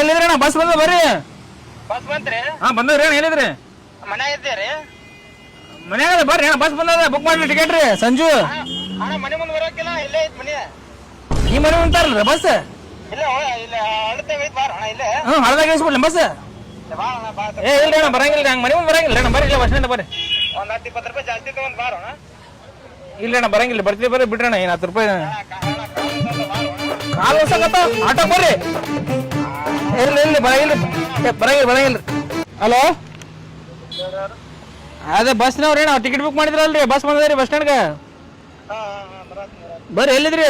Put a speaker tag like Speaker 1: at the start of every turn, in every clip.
Speaker 1: ಎಲ್ಲಿದ್ರಿ ಅಣ್ಣ? ಬಸ್ ಬಂದ ಬರ್ರಿ.
Speaker 2: ಬಸ್ ಬಂತ್ರಿ.
Speaker 1: ಹಾ ಬಂದವ್ರಿ ಅಣ್ಣ ಎಲ್ಲಿದ್ರಿ?
Speaker 2: ಮನ್ಯಾಗ ಇದ್ದೀರಿ
Speaker 1: ಮನ್ಯಾಗ ಬರ್ರಿ ಅಣ್ಣ ಬಸ್ ಬಂದದ ಬುಕ್ ಮಾಡ್ರಿ ಟಿಕೆಟ್ ರೀ ಸಂಜು.
Speaker 2: ಅಣ್ಣ ಮನೆ ಮುಂದೆ ಬರೋಕಿಲ್ಲ ಇಲ್ಲೇ ಐತ್ ಮನೆ.
Speaker 1: ಈ ಮನೆ ಅಂತಾರಲ್ಲ ಬಸ್.
Speaker 2: ಇಲ್ಲ ಇಲ್ಲ ಅಳತೆ ಐತ್ ಬಾರ ಅಣ್ಣ ಇಲ್ಲೇ.
Speaker 1: ಹ್ಞೂ ಹಳದಾಗ ಇಳಿಸ್ಬಿಡ್ಲಿ ಬಸ್.
Speaker 2: ಬಾ ಅಣ್ಣ ಬಾ
Speaker 1: ಏ ಇಲ್ರಿ ಅಣ್ಣ ಬರಂಗಿಲ್ಲ ಹಂಗೆ ಮನೆ ಮುಂದೆ ಬರಂಗಿಲ್ಲ ಅಣ್ಣ ಬರ್ರಿ ಇಲ್ಲ ಬಸ್ ಸ್ಟ್ಯಾಂಡ್ ಬರ್ರಿ.
Speaker 2: ಒಂದ್ ಹತ್ತು ಇಪ್ಪತ್ತು ರೂಪಾಯಿ ಜಾಸ್ತಿ ತಗೊಂಡ್ ಬಾರ ಅಣ್ಣ.
Speaker 1: ಇಲ್ಲ ಅಣ್ಣ ಬರಂಗಿಲ್ಲ ಬರ್ತೀವಿ ಬರ್ರಿ ಬಿಡ್ರಣ್ಣ ಏನು ಹತ್ತು ರೂಪಾಯಿ.
Speaker 2: ಕಾಲ್
Speaker 1: ಹೊಸಕತ್ತ ಆಟೋ ಬರ್ರಿ. ಇರ್ಲಿ ಇರ್ಲಿ ಬರಂಗಿಲ್ಲ. ಬರಂಗಿಲ್ಲ ಬರಂಗಿಲ್ಲ. ಹಲೋ? ಅದೇ ಬಸ್ನವ್ರಿ ನಾವು ಟಿಕೆಟ್ ಬುಕ್ ಮಾಡಿದ್ರಲ್ರಿ ಬಸ್ ಬಂದದ್ರಿ ಬಸ್ ಸ್ಟ್ಯಾಂಡ್ಗೆ. ಬರ್ರಿ ಎಲ್ಲಿದ್ರಿ?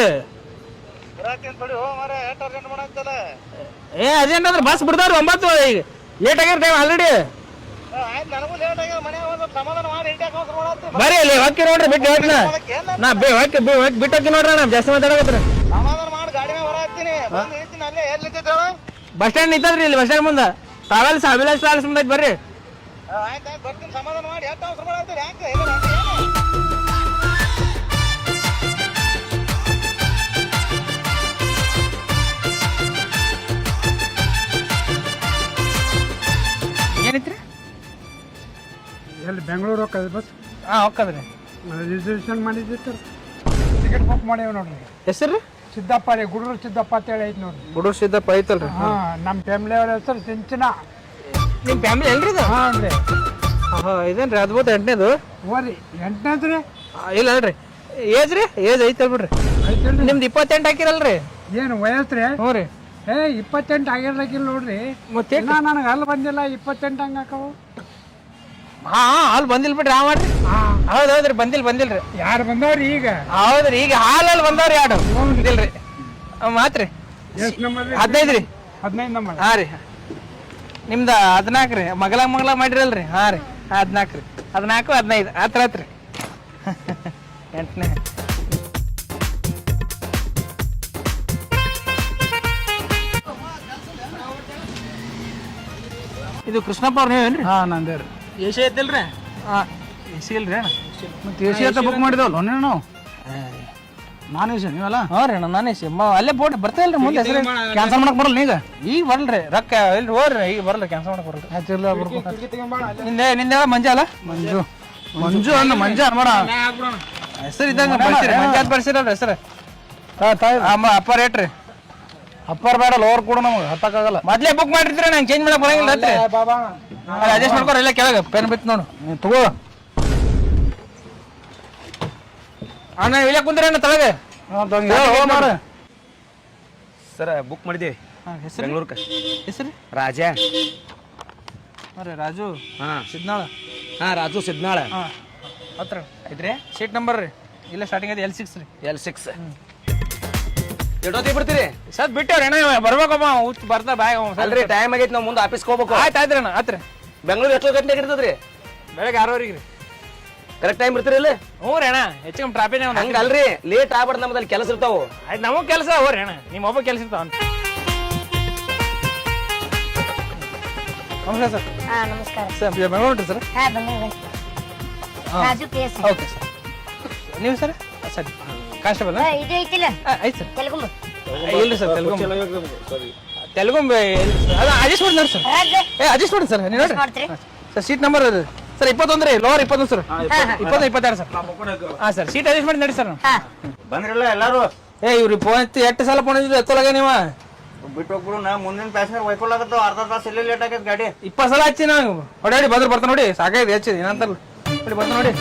Speaker 1: ಏ ಅದೇನ್ ಅಂದ್ರೆ ಬಸ್ ಬಿಡ್ತಾರ ಒಂಬತ್ತು ಈಗ ಲೇಟ್ ಆಗಿರ ಟೈಮ್ ಆಲ್ರೆಡಿ. ಬರ್ರಿ ಇಲ್ಲಿ ಹೊಕ್ಕಿ ನೋಡ್ರಿ ಬಿಟ್ಟು ಹೋಗ್ನ ನಾ ಬೇ ಹೊಕ್ಕಿ ಬಿಟ್ಟು ಹೋಗಿ ನೋಡ್ರಿ ನಾ ಜಾಸ್ತಿ ಮಾತಾಡಕತ್ರಿ
Speaker 2: ಸಮಾಧಾನ ಮಾಡಿ ಗಾಡಿ ಅಲ್ಲೇ ಎಲ್ಲಿ
Speaker 1: ಬಸ್ ಸ್ಟ್ಯಾಂಡ್ ನಿಂತದ್ರಿ ಇಲ್ಲಿ ಬಸ್ ಸ್ಟ್ಯಾಂಡ್ ಮುಂದೆ. ಟ್ರಾವೆಲ್ಸ್ ಅಭಿಲಾಷ್ ಟ್ರಾವೆಲ್ಸ್ ಮುಂದೆ ಐತ್ ಬರ್ರಿ.
Speaker 2: ಬರ್ತೀನಿ. ಸಮಾಧಾನ ಮಾಡಿ. ಎಷ್ಟು ಅವಸರ ಯಾಕೆ?
Speaker 1: ಏನೈತ್ರಿ?
Speaker 3: ಎಲ್ಲಿ ಬೆಂಗಳೂರು ಹೋಗ್ತದೆ ಬಸ್?
Speaker 1: ಹಾಂ ಹೋಗ್ಕದ್ರಿ.
Speaker 3: Reservation sir. ಟಿಕೆಟ್ ಬುಕ್ ಮಾಡೇವಿ ನೋಡ್ರಿ.
Speaker 1: ಹೆಸರು?
Speaker 3: ಸಿದ್ದಪ್ಪ ರೀ ಗುಡೂರು ಸಿದ್ದಪ್ಪ ಅಂತ ಹೇಳಿ ಐತಿ ನೋಡ್ರಿ.
Speaker 1: ಹುಡುಗರು ಸಿದ್ದಪ್ಪ ಐತಲ್ರಿ?
Speaker 3: ಹಾ ನಮ್ಮ ಫ್ಯಾಮಿಲಿ ಅವ್ರ ಹೆಸರು ಸಿಂಚನ.
Speaker 1: ನಿಮ್ಮ ಫ್ಯಾಮಿಲಿ ಎಲ್ರಿ ಇದು?
Speaker 3: ಹಾಂ ರೀ
Speaker 1: ಹಾಂ ಇದೇನ್ರಿ ಅದ್ಭುತ ಎಂಟನೇದು?
Speaker 3: ಓರಿ ಎಂಟನೇದು ರೀ
Speaker 1: ಇಲ್ಲ ಅಲ್ರಿ. ಏಜ್ ರೀ? ಏಜ್ ಐತಲ್ ಬಿಡ್ರಿ ನಿಮ್ದು ಇಪ್ಪತ್ತೆಂಟು ಹಾಕಿರಲ್ರಿ?
Speaker 3: ಏನು ವಯಸ್ಸು ರೀ?
Speaker 1: ಹ್ಞೂ ರೀ.
Speaker 3: ಏ ಇಪ್ಪತ್ತೆಂಟು ಆಗಿರ್ಲಾಕಿಲ್ಲ ನೋಡ್ರಿ.
Speaker 1: ಮತ್ತೆ
Speaker 3: ಇನ್ನ ನನಗೆ ಅಲ್ಲಿ ಬಂದಿಲ್ಲ ಇಪ್ಪತ್ತೆಂಟು ಹಂಗೆ ಹಾಕವು.
Speaker 1: ಹಾ ಹಾಲು ಬಂದಿಲ್ಲ ಬಿಡ್ರಿ ಆ ಮಾಡ್ರಿ. ಹೌದು ಹೌದ್ರಿ ಬಂದಿಲ್ಲ ಬಂದಿಲ್ರಿ.
Speaker 3: ಯಾರು ಬಂದವ್ರಿ ಈಗ?
Speaker 1: ಹೌದ್ರಿ ಈಗ ಹಾಲಲ್ಲಿ ಬಂದವ್ರಿ ಯಾರು? ಇಲ್ರಿ ಮಾತ್ರಿ.
Speaker 3: ಎಷ್ಟು ನಂಬರ್ ರೀ
Speaker 1: ಹದಿನೈದು ರೀ
Speaker 3: ಹದಿನೈದು ನಂಬರ್.
Speaker 1: ಹಾಂ ರೀ. ನಿಮ್ದು ಹದಿನಾಲ್ಕು ರೀ. ಮಗಲ ಮಗಲ ಮಾಡಿರಲ್ರಿ. ಹಾ ರೀ. ಹದಿನಾಲ್ಕು ರೀ. ಹದಿನಾಲ್ಕು ಹದಿನೈದು. ಹತ್ರ ಹತ್ರ ರೀ. ಎಂಟನೇ. ಇದು ಕೃಷ್ಣಪ್ಪ ಅವ್ರ ನೀವೇನ್ರಿ?
Speaker 3: ಹಾ ನಂದೇ ರೀ.
Speaker 1: ಎ ಸಿ ಐತಿಲ್ರಿ? ಹಾಂ ಎ ಸಿ ಇಲ್ರಿ ಅಣ್ಣ.
Speaker 3: ಮತ್ತೆ ಎ ಸಿ ಅಂತ ಬುಕ್ ಮಾಡಿದವಲ್ಲ ನಾವು ನಾನು ಎ ಸಿ ನೀವಲ್ಲ?
Speaker 1: ಹಾಂ ರೀ ಅಣ್ಣ ನಾನೇ ಸಿ. ಅಲ್ಲೇ ಬೋಟ್ ಬರ್ತಾ ಇಲ್ರಿ ಮುಂದೆ ಹೆಸರು?
Speaker 3: ಕ್ಯಾನ್ಸಲ್ ಮಾಡಕ್ ಬರಲ್ಲ ಈಗ
Speaker 1: ಈಗ ಬರಲ್ರಿ ರೊಕ್ಕ ಇಲ್ರಿ ಹೋಗ್ರಿ ಈಗ ಬರಲ್ಲ. ಕ್ಯಾನ್ಸಲ್ ಮಾಡಕ್ ಬರಲ್ರಿ
Speaker 3: ಆಯ್ತಿರ್ಲ ಬರ್ಕೊ
Speaker 1: ನಿಂದೆ ನಿಂದೆ ಮಂಜ ಅಲ್ಲ?
Speaker 3: ಮಂಜು. ಮಂಜು ಅಣ್ಣ ಮಂಜು ಅನ್ಬೇಡ
Speaker 1: ಹೆಸರು ಇದ್ದಂಗ ಬರ್ಸಿರಿ ಮಂಜ ಅಂತ ಬರ್ಸಿರಲ್ರಿ ಹೆಸರು.
Speaker 3: ತಾಯಿ.
Speaker 1: ಅಮ್ಮ ಅಪ್ಪ ರೇಟ್ ರೀ.
Speaker 3: ಅಪ್ಪರ್ ಬೇಡ ಲೋವರ್ ಕೂಡ ನಮಗೆ ಹತ್ತಕ್ಕಾಗಲ್ಲ.
Speaker 1: ಮೊದ್ಲೇ ಬುಕ್ ಮಾಡಿರ್ತೀರ ನಂಗೆ ಚೇಂಜ್ ಮಾಡಕ್ ಬರಂಗಿಲ್ಲ
Speaker 3: ಬಾಬಾ.
Speaker 1: ಅಡ್ಜಸ್ಟ್ ಮಾಡ್ಕೊರಿ ಇಲ್ಲ ಕೆಳಗೆ ಪೆನ್ ಬಿತ್ತು ನೋಡು.
Speaker 3: ನೀ ತಗೋ.
Speaker 1: ಅಣ್ಣ ಇಲ್ಲ ಕುಂದ್ರಣ್ಣ ತಳಗೆ.
Speaker 3: ಮಾರ
Speaker 2: ಸರ್ ಬುಕ್ ಮಾಡಿದ್ದೀವಿ
Speaker 1: ಹೆಸರು?
Speaker 2: ಬೆಂಗಳೂರ್ಕ.
Speaker 1: ಹೆಸರು?
Speaker 2: ರಾಜ.
Speaker 1: ಅರೆ ರಾಜು.
Speaker 2: ಹಾ.
Speaker 1: ಸಿದ್ನಾಳ.
Speaker 2: ಹಾ ರಾಜು ಸಿದ್ನಾಳ.
Speaker 1: ಹಾಂ. ಹತ್ರ. ಐತ್ರಿ ಸೀಟ್ ನಂಬರ್ ರೀ. ಇಲ್ಲ ಸ್ಟಾರ್ಟಿಂಗ್ ಐತೆ ಎಲ್ ಸಿಕ್ಸ್ ರೀ.
Speaker 2: ಎಲ್ ಸಿಕ್ಸ್ ಎಷ್ಟೊತ್ತಿಗೆ ಬಿಡ್ತೀರಿ
Speaker 1: ಸದ್ ಬಿಟ್ಟವ್ರಿ ಅಣ್ಣ ಬರ್ಬೇಕಮ್ಮ ಬರ್ತಾ ಬಾಯ್
Speaker 2: ಅಲ್ರಿ ಟೈಮ್ ಆಗೈತೆ ನಾವು ಮುಂದೆ ಆಫೀಸ್ಗೆ ಹೋಗ್ಬೇಕು.
Speaker 1: ಆಯ್ತು ಆಯ್ತು ಅಣ್ಣ ಆತ್ರಿ.
Speaker 2: ಬೆಂಗಳೂರು ಎಷ್ಟು ಗಂಟೆಗೆ ಇರ್ತದ್ರಿ
Speaker 1: ಬೆಳಗ್ಗೆ ಆರೂವರೆಗೆ ರೀ.
Speaker 2: ಕರೆಕ್ಟ್ ಟೈಮ್ ಇರ್ತೀರಿ ಇಲ್ಲಿ?
Speaker 1: ಹ್ಞೂ ರೀ ಅಣ್ಣ ಹೆಚ್ಚು ಕಮ್ಮಿ ಟ್ರಾಫಿಕ್
Speaker 2: ಹಂಗೆ ಅಲ್ರಿ ಲೇಟ್ ಆಗ್ಬಾರ್ದು ನಮ್ಮದಲ್ಲಿ ಕೆಲಸ ಇರ್ತಾವು.
Speaker 1: ಆಯ್ತು ನಮಗೆ ಕೆಲಸ ಹೋರಿ ಅಣ್ಣ ನಿಮ್ಮ ಒಬ್ಬ ಕೆಲಸ ಇರ್ತಾವ ಅಂತ. ನಮಸ್ಕಾರ ಸರ್.
Speaker 4: ಹಾ ನಮಸ್ಕಾರ.
Speaker 1: Sir Bengaluru sir?
Speaker 4: ಹಾ ಬಂದ್ರಿ Raju K S
Speaker 1: okay sir. ನೀವು ಸರ್? ಸರಿ. ಕಾನ್ಸ್ಟೇಬಲ್
Speaker 4: ಇದು ಐತಿಲ್ಲ.
Speaker 1: ಆಯ್ತು ಸರ್.
Speaker 4: ತೆಲುಗು.
Speaker 1: ಇಲ್ರಿ ಸರ್ ತೆಲುಗು. ತೆಲುಗು ಅದ ಅಡ್ಜಸ್ಟ್ ಮಾಡಿ ನೋಡಿ ಸರ್. ಏ ಅಡ್ಜಸ್ಟ್ ಮಾಡಿ ಸರ್ ನೀವು ನೋಡ್ರಿ ಸರ್ ಸೀಟ್ ನಂಬರ್ ಅದು. ಸರ್ ಇಪ್ಪತ್ತೊಂದು ರೀ ಲೋವರ್ ಇಪ್ಪತ್ತೊಂದು ಸರ್. ಇಪ್ಪತ್ತೊಂದು ಇಪ್ಪತ್ತೆರಡು ಸರ್. ಹಾಂ ಸರ್ ಸೀಟ್ ಅಡ್ಜಸ್ಟ್ ಮಾಡಿ ನೋಡಿ ಸರ್
Speaker 2: ಬಂದ್ರಲ್ಲ ಎಲ್ಲಾರು?
Speaker 1: ಏ ಇವ್ರಿ ಫೋನ್ ಎತ್ತಿ ಎಷ್ಟು ಸಲ ಫೋನ್ ಹಚ್ಚಿದ್ರು ಎತ್ತಲಾಗ ನೀವು?
Speaker 2: ಬಿಟ್ಟು ಹೋಗ್ಬಿಡು ನಾ ಮುಂದಿನ ಪ್ಯಾಸೆಂಜರ್ ಒಯ್ಕೊಳ್ಳಾಗತ್ತಾವ ಅರ್ಧ ತಾಸು ಎಲ್ಲಿ ಲೇಟ್ ಆಗೈತೆ ಗಾಡಿ.
Speaker 1: ಇಪ್ಪತ್ತು ಸಲ ಹಚ್ಚಿ ನಾ ಹೊಡಾಡಿ ಬಂದ್ರೆ ಬರ್ತಾನೆ ನೋಡಿ ಸಾಕಾಗಿದೆ ಹಚ್ಚಿದೆ ಏನಂತಲ್ಲ ನೋಡಿ ಬರ್ತಾನೆ ನೋಡಿ.